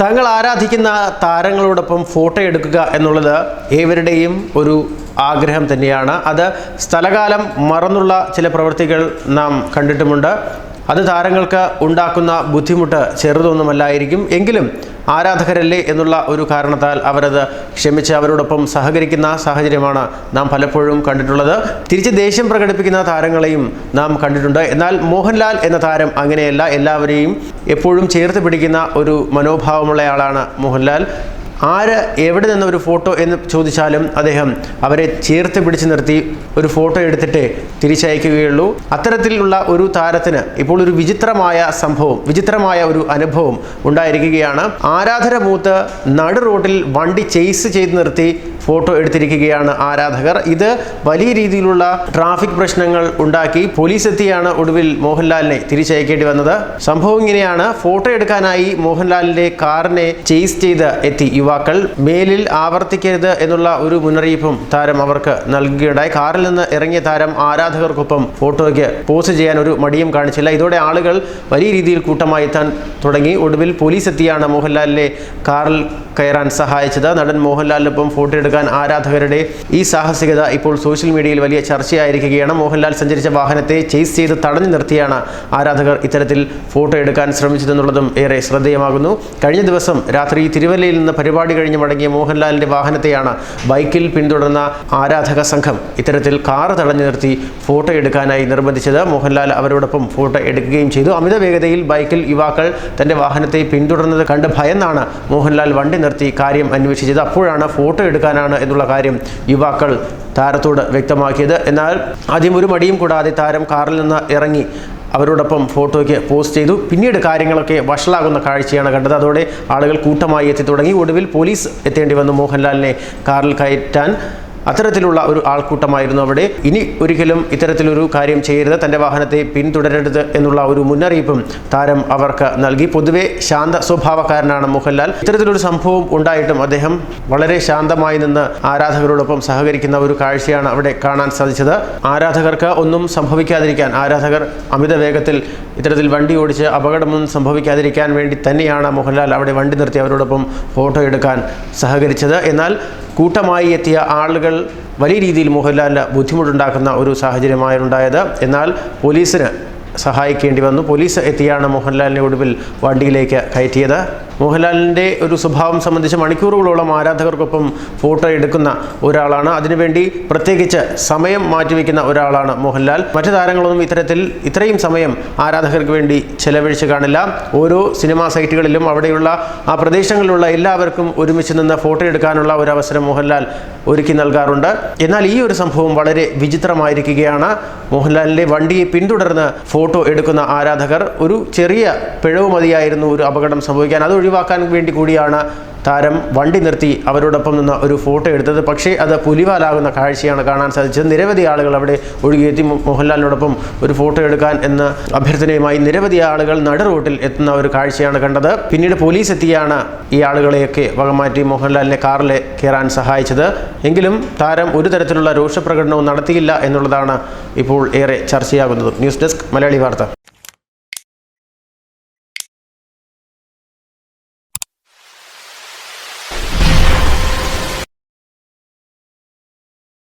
തങ്ങൾ ആരാധിക്കുന്ന താരങ്ങളോടൊപ്പം ഫോട്ടോ എടുക്കുക എന്നുള്ളത് ഏവരുടെയും ഒരു ആഗ്രഹം തന്നെയാണ്. അത് സ്ഥലകാലം മറന്നുള്ള ചില പ്രവൃത്തികൾ നാം കണ്ടിട്ടുമുണ്ട്. അത് താരങ്ങൾക്ക് ഉണ്ടാക്കുന്ന ബുദ്ധിമുട്ട് ചെറുതൊന്നുമല്ലായിരിക്കും. എങ്കിലും ആരാധകരല്ലേ എന്നുള്ള ഒരു കാരണത്താൽ അവരത് ക്ഷമിച്ച് അവരോടൊപ്പം സഹകരിക്കുന്ന സാഹചര്യമാണ് നാം പലപ്പോഴും കണ്ടിട്ടുള്ളത്. തിരിച്ച് ദേഷ്യം പ്രകടിപ്പിക്കുന്ന താരങ്ങളെയും നാം കണ്ടിട്ടുണ്ട്. എന്നാൽ മോഹൻലാൽ എന്ന താരം അങ്ങനെയല്ല. എല്ലാവരെയും എപ്പോഴും ചേർത്ത് പിടിക്കുന്ന ഒരു മനോഭാവമുള്ളയാളാണ് മോഹൻലാൽ. ആര് എവിടെ നിന്ന് ഒരു ഫോട്ടോ എന്ന് ചോദിച്ചാലും അദ്ദേഹം അവരെ ചേർത്ത് പിടിച്ചു നിർത്തി ഒരു ഫോട്ടോ എടുത്തിട്ട് തിരിച്ചയക്കുകയുള്ളൂ. അത്തരത്തിലുള്ള ഒരു താരത്തിന് ഇപ്പോൾ ഒരു വിചിത്രമായ സംഭവം വിചിത്രമായ ഒരു അനുഭവം ഉണ്ടായിരിക്കുകയാണ്. ആരാധന മൂത്ത് നടു റോഡിൽ വണ്ടി ചെയ്സ് ചെയ്ത് നിർത്തി ഫോട്ടോ എടുത്തിരിക്കുകയാണ് ആരാധകർ. ഇത് വലിയ രീതിയിലുള്ള ട്രാഫിക് പ്രശ്നങ്ങൾ ഉണ്ടാക്കി പോലീസ് എത്തിയാണ് ഒടുവിൽ മോഹൻലാലിനെ തിരിച്ചയക്കേണ്ടി വന്നത്. സംഭവം ഇങ്ങനെയാണ്. ഫോട്ടോ എടുക്കാനായി മോഹൻലാലിന്റെ കാറിനെ ചേസ് ചെയ്ത് എത്തി യുവാക്കൾ മേലിൽ ആവർത്തിക്കരുത് എന്നുള്ള ഒരു മുന്നറിയിപ്പും താരം അവർക്ക് നൽകുകയുണ്ടായി. കാറിൽ നിന്ന് ഇറങ്ങിയ താരം ആരാധകർക്കൊപ്പം ഫോട്ടോയ്ക്ക് പോസ്റ്റ് ചെയ്യാൻ ഒരു മടിയും കാണിച്ചില്ല. ഇതോടെ ആളുകൾ വലിയ രീതിയിൽ കൂട്ടമായി എത്താൻ തുടങ്ങി. ഒടുവിൽ പോലീസ് എത്തിയാണ് മോഹൻലാലിനെ കാറിൽ കയറാൻ സഹായിച്ചത്. നടൻ മോഹൻലാലിനൊപ്പം ഫോട്ടോ എടുക്കാൻ ആരാധകരുടെ ഈ സാഹസികത ഇപ്പോൾ സോഷ്യൽ മീഡിയയിൽ വലിയ ചർച്ചയായിരിക്കുകയാണ്. മോഹൻലാൽ സഞ്ചരിച്ച വാഹനത്തെ ചേസ് ചെയ്ത് തടഞ്ഞു നിർത്തിയാണ് ആരാധകർ ഇത്തരത്തിൽ ഫോട്ടോ എടുക്കാൻ ശ്രമിച്ചതെന്നുള്ളതും ഏറെ ശ്രദ്ധേയമാകുന്നു. കഴിഞ്ഞ ദിവസം രാത്രി തിരുവല്ലയിൽ നിന്ന് പരിപാടി കഴിഞ്ഞ് മടങ്ങിയ മോഹൻലാലിന്റെ വാഹനത്തെയാണ് ബൈക്കിൽ പിന്തുടർന്ന ആരാധക സംഘം ഇത്തരത്തിൽ കാർ തടഞ്ഞു നിർത്തി ഫോട്ടോ എടുക്കാനായി നിർബന്ധിച്ചത് മോഹൻലാൽ അവരോടൊപ്പം ഫോട്ടോ എടുക്കുകയും ചെയ്തു. അമിത വേഗതയിൽ ബൈക്കിൽ യുവാക്കൾ തന്റെ വാഹനത്തെ പിന്തുടർന്നത് കണ്ട് ഭയന്നാണ് മോഹൻലാൽ വണ്ടി നിർത്തി കാര്യം അന്വേഷിച്ചത്. അപ്പോഴാണ് ഫോട്ടോ എടുക്കാനാണ് എന്നുള്ള കാര്യം യുവാക്കൾ താരത്തോട് വ്യക്തമാക്കിയത്. എന്നാൽ ആദ്യം ഒരു മടിയും കൂടാതെ താരം കാറിൽ നിന്ന് ഇറങ്ങി അവരോടൊപ്പം ഫോട്ടോയ്ക്ക് പോസ്റ്റ് ചെയ്തു. പിന്നീട് കാര്യങ്ങളൊക്കെ വഷളാകുന്ന കാഴ്ചയാണ് കണ്ടത്. അതോടെ ആളുകൾ കൂട്ടമായി എത്തി തുടങ്ങി. ഒടുവിൽ പോലീസ് എത്തേണ്ടി വന്നു മോഹൻലാലിനെ കാറിൽ കയറ്റാൻ. അത്തരത്തിലുള്ള ഒരു ആൾക്കൂട്ടമായിരുന്നു അവിടെ. ഇനി ഒരിക്കലും ഇത്തരത്തിലൊരു കാര്യം ചെയ്യരുത്. തന്റെ വാഹനത്തെ പിന്തുടരരുത് എന്നുള്ള ഒരു മുന്നറിയിപ്പും താരം അവർക്ക് നൽകി. പൊതുവെ ശാന്ത സ്വഭാവക്കാരനാണ് മോഹൻലാൽ. ഇത്തരത്തിലൊരു സംഭവം ഉണ്ടായിട്ടും അദ്ദേഹം വളരെ ശാന്തമായി നിന്ന് ആരാധകരോടൊപ്പം സഹകരിക്കുന്ന ഒരു കാഴ്ചയാണ് അവിടെ കാണാൻ സാധിച്ചത്. ആരാധകർക്ക് ഒന്നും സംഭവിക്കാതിരിക്കാൻ ആരാധകർ അമിത വേഗത്തിൽ ഇത്തരത്തിൽ വണ്ടി ഓടിച്ച് അപകടമൊന്നും സംഭവിക്കാതിരിക്കാൻ വേണ്ടി തന്നെയാണ് മോഹൻലാൽ അവിടെ വണ്ടി നിർത്തി അവരോടൊപ്പം ഫോട്ടോ എടുക്കാൻ സഹകരിച്ചത്. എന്നാൽ കൂട്ടമായി എത്തിയ ആളുകൾ വലിയ രീതിയിൽ മോഹൻലാലിന് ബുദ്ധിമുട്ടുണ്ടാക്കുന്ന ഒരു സാഹചര്യമായുണ്ടായത്. എന്നാൽ പോലീസിന് സഹായിക്കേണ്ടി വന്നു. പോലീസ് എത്തിയാണ് മോഹൻലാലിനെ ഒടുവിൽ വണ്ടിയിലേക്ക് കയറ്റിയത്. മോഹൻലാലിന്റെ ഒരു സ്വഭാവം സംബന്ധിച്ച് മണിക്കൂറുകളോളം ആരാധകർക്കൊപ്പം ഫോട്ടോ എടുക്കുന്ന ഒരാളാണ്. അതിനുവേണ്ടി പ്രത്യേകിച്ച് സമയം മാറ്റിവെക്കുന്ന ഒരാളാണ് മോഹൻലാൽ. മറ്റു താരങ്ങളൊന്നും ഇത്തരത്തിൽ ഇത്രയും സമയം ആരാധകർക്ക് വേണ്ടി ചെലവഴിച്ച് കാണില്ല. ഓരോ സിനിമാ സൈറ്റുകളിലും അവിടെയുള്ള ആ പ്രദേശങ്ങളിലുള്ള എല്ലാവർക്കും ഒരുമിച്ച് നിന്ന് ഫോട്ടോ എടുക്കാനുള്ള ഒരു അവസരം മോഹൻലാൽ ഒരുക്കി നൽകാറുണ്ട്. എന്നാൽ ഈ ഒരു സംഭവം വളരെ വിചിത്രമായിരിക്കുകയാണ്. മോഹൻലാലിന്റെ വണ്ടിയെ പിന്തുടർന്ന് ഫോട്ടോ എടുക്കുന്ന ആരാധകർ ഒരു ചെറിയ പിഴവ് മതിയായിരുന്നു ഒരു അപകടം സംഭവിക്കാൻ. അത് ഒഴിവാക്കാൻ വേണ്ടി കൂടിയാണ് താരം വണ്ടി നിർത്തി അവരോടൊപ്പം നിന്ന് ഒരു ഫോട്ടോ എടുത്തത്. പക്ഷേ അത് പുലിവാലാകുന്ന കാഴ്ചയാണ് കാണാൻ സാധിച്ചത്. നിരവധി ആളുകൾ അവിടെ ഒഴുകിയെത്തി. മോഹൻലാലിനോടൊപ്പം ഒരു ഫോട്ടോ എടുക്കാൻ എന്ന അഭ്യർത്ഥനയുമായി നിരവധി ആളുകൾ നട റോട്ടിൽ എത്തുന്ന ഒരു കാഴ്ചയാണ് കണ്ടത്. പിന്നീട് പോലീസ് എത്തിയാണ് ഈ ആളുകളെയൊക്കെ വകമാറ്റി മോഹൻലാലിനെ കാറിൽ കയറാൻ സഹായിച്ചത്. എങ്കിലും താരം ഒരു തരത്തിലുള്ള രോഷപ്രകടനവും നടത്തിയില്ല എന്നുള്ളതാണ് ഇപ്പോൾ ഏറെ ചർച്ചയാകുന്നത്. ന്യൂസ് ഡെസ്ക് മലയാളി വാർത്ത.